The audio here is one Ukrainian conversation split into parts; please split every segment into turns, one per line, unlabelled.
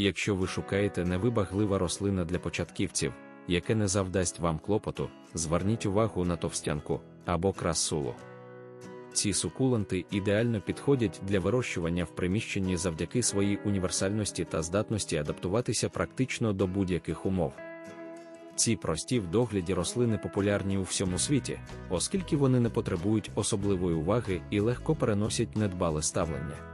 Якщо ви шукаєте невибаглива рослина для початківців, яке не завдасть вам клопоту, зверніть увагу на товстянку або красулу. Ці сукуленти ідеально підходять для вирощування в приміщенні завдяки своїй універсальності та здатності адаптуватися практично до будь-яких умов. Ці прості в догляді рослини популярні у всьому світі, оскільки вони не потребують особливої уваги і легко переносять недбале ставлення.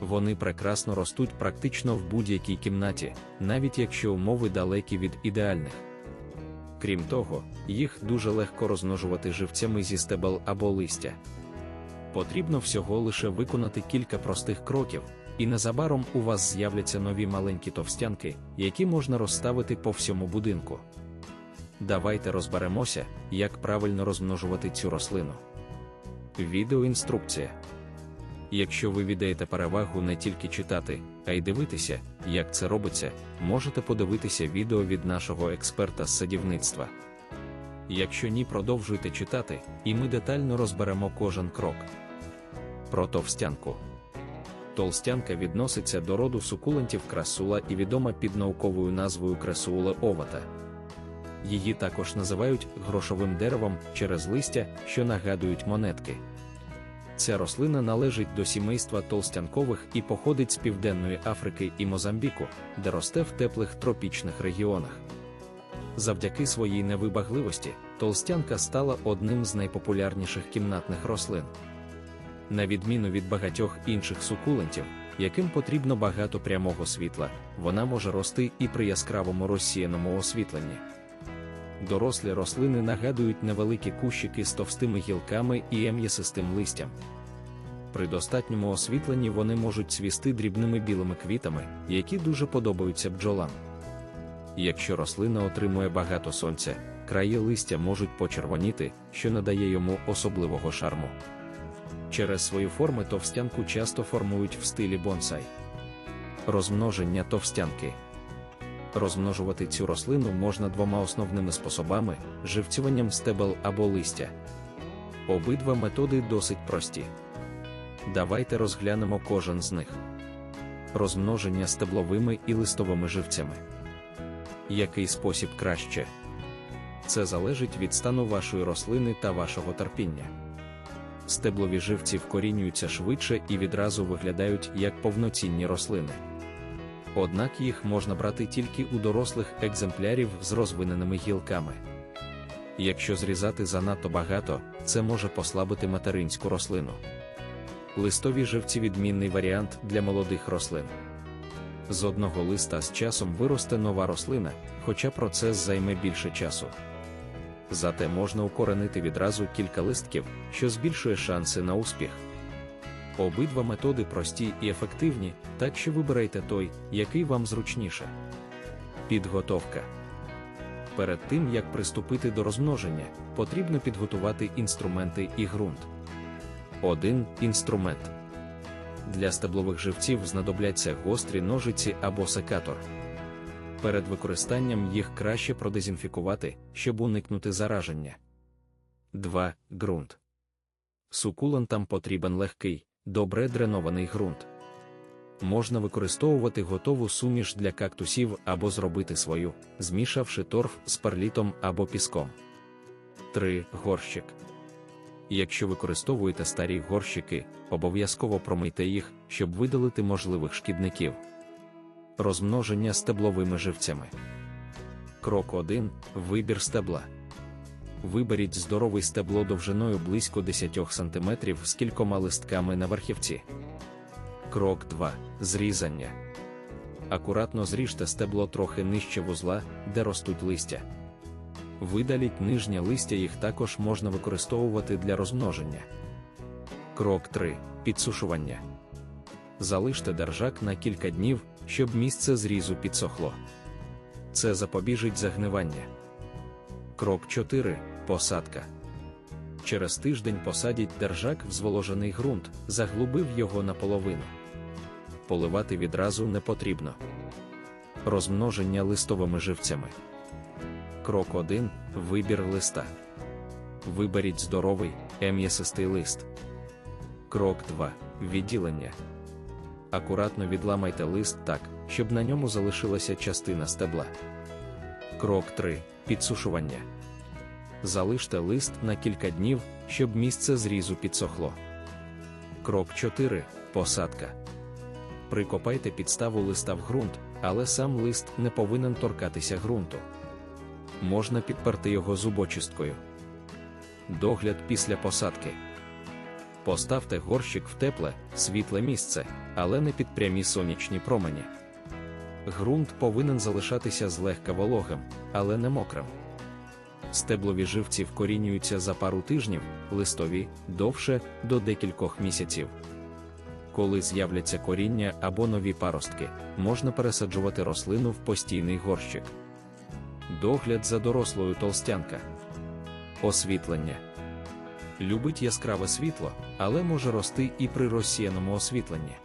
Вони прекрасно ростуть практично в будь-якій кімнаті, навіть якщо умови далекі від ідеальних. Крім того, їх дуже легко розмножувати живцями зі стебел або листя. Потрібно всього лише виконати кілька простих кроків, і незабаром у вас з'являться нові маленькі товстянки, які можна розставити по всьому будинку. Давайте розберемося, як правильно розмножувати цю рослину. Відеоінструкція. Якщо ви віддаєте перевагу не тільки читати, а й дивитися, як це робиться, можете подивитися відео від нашого експерта з садівництва. Якщо ні, продовжуйте читати, і ми детально розберемо кожен крок. Про товстянку. Толстянка відноситься до роду сукулентів красула і відома під науковою назвою красула овата. Її також називають грошовим деревом через листя, що нагадують монетки. Ця рослина належить до сімейства толстянкових і походить з Південної Африки і Мозамбіку, де росте в теплих тропічних регіонах. Завдяки своїй невибагливості, толстянка стала одним з найпопулярніших кімнатних рослин. На відміну від багатьох інших сукулентів, яким потрібно багато прямого світла, вона може рости і при яскравому розсіяному освітленні. Дорослі рослини нагадують невеликі кущики з товстими гілками і ем'ясистим листям. При достатньому освітленні вони можуть цвісти дрібними білими квітами, які дуже подобаються бджолам. Якщо рослина отримує багато сонця, краї листя можуть почервоніти, що надає йому особливого шарму. Через свої форми товстянку часто формують в стилі бонсай. Розмноження товстянки. Розмножувати цю рослину можна двома основними способами живцюванням стебел або листя. Обидва методи досить прості. Давайте розглянемо кожен з них. Розмноження стебловими і листовими живцями. Який спосіб краще? Це залежить від стану вашої рослини та вашого терпіння. Стеблові живці вкорінюються швидше і відразу виглядають як повноцінні рослини. Однак їх можна брати тільки у дорослих екземплярів з розвиненими гілками. Якщо зрізати занадто багато, це може послабити материнську рослину. Листові живці відмінний варіант для молодих рослин. З одного листа з часом виросте нова рослина, хоча процес займе більше часу. Зате можна укоренити відразу кілька листків, що збільшує шанси на успіх. Обидва методи прості і ефективні, так що вибирайте той, який вам зручніше. Підготовка. Перед тим як приступити до розмноження, потрібно підготувати інструменти і ґрунт. 1. Інструмент. Для стеблових живців знадобляться гострі ножиці або секатор. Перед використанням їх краще продезінфікувати, щоб уникнути зараження. 2. Ґрунт. Сукулентам потрібен легкий, добре дренований ґрунт. Можна використовувати готову суміш для кактусів або зробити свою, змішавши торф з перлітом або піском. 3. Горщик. Якщо використовуєте старі горщики, обов'язково промийте їх, щоб видалити можливих шкідників. Розмноження стебловими живцями. Крок 1. Вибір стебла. Виберіть здоровий стебло довжиною близько 10 см з кількома листками на верхівці. Крок 2. Зрізання. Акуратно зріжте стебло трохи нижче вузла, де ростуть листя. Видаліть нижнє листя, їх також можна використовувати для розмноження. Крок 3. Підсушування. Залиште держак на кілька днів, щоб місце зрізу підсохло. Це запобіжить загнивання. Крок 4. Посадка. Через тиждень посадіть держак в зволожений ґрунт, заглубив його наполовину. Поливати відразу не потрібно. Розмноження листовими живцями. Крок 1. Вибір листа. Виберіть здоровий, ем'ясистий лист. Крок 2. Відділення. Акуратно відламайте лист так, щоб на ньому залишилася частина стебла. Крок 3. Підсушування. Залиште лист на кілька днів, щоб місце зрізу підсохло. Крок 4. Посадка. Прикопайте підставу листа в ґрунт, але сам лист не повинен торкатися ґрунту. Можна підперти його зубочисткою. Догляд після посадки. Поставте горщик в тепле, світле місце, але не під прямі сонячні промені. Ґрунт повинен залишатися злегка вологим, але не мокрим. Стеблові живці вкорінюються за пару тижнів, листові довше до декількох місяців. Коли з'являться коріння або нові паростки, можна пересаджувати рослину в постійний горщик. Догляд за дорослою толстянка. Освітлення. Любить яскраве світло, але може рости і при розсіяному освітленні.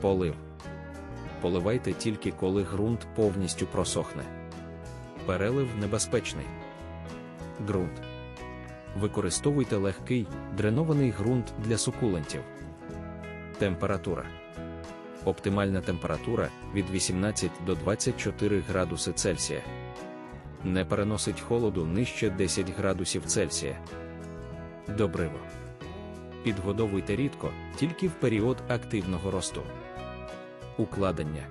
Полив. Поливайте тільки коли ґрунт повністю просохне. Перелив небезпечний. Ґрунт. Використовуйте легкий, дренований ґрунт для сукулентів. Температура. Оптимальна температура від 18 до 24 градуси Цельсія. Не переносить холоду нижче 10 градусів Цельсія. Добриво. Підгодовуйте рідко, тільки в період активного росту. Укладення.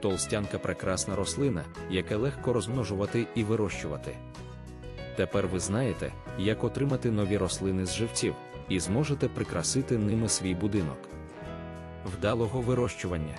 Толстянка прекрасна рослина, яке легко розмножувати і вирощувати. Тепер ви знаєте, як отримати нові рослини з живців, і зможете прикрасити ними свій будинок. Вдалого вирощування.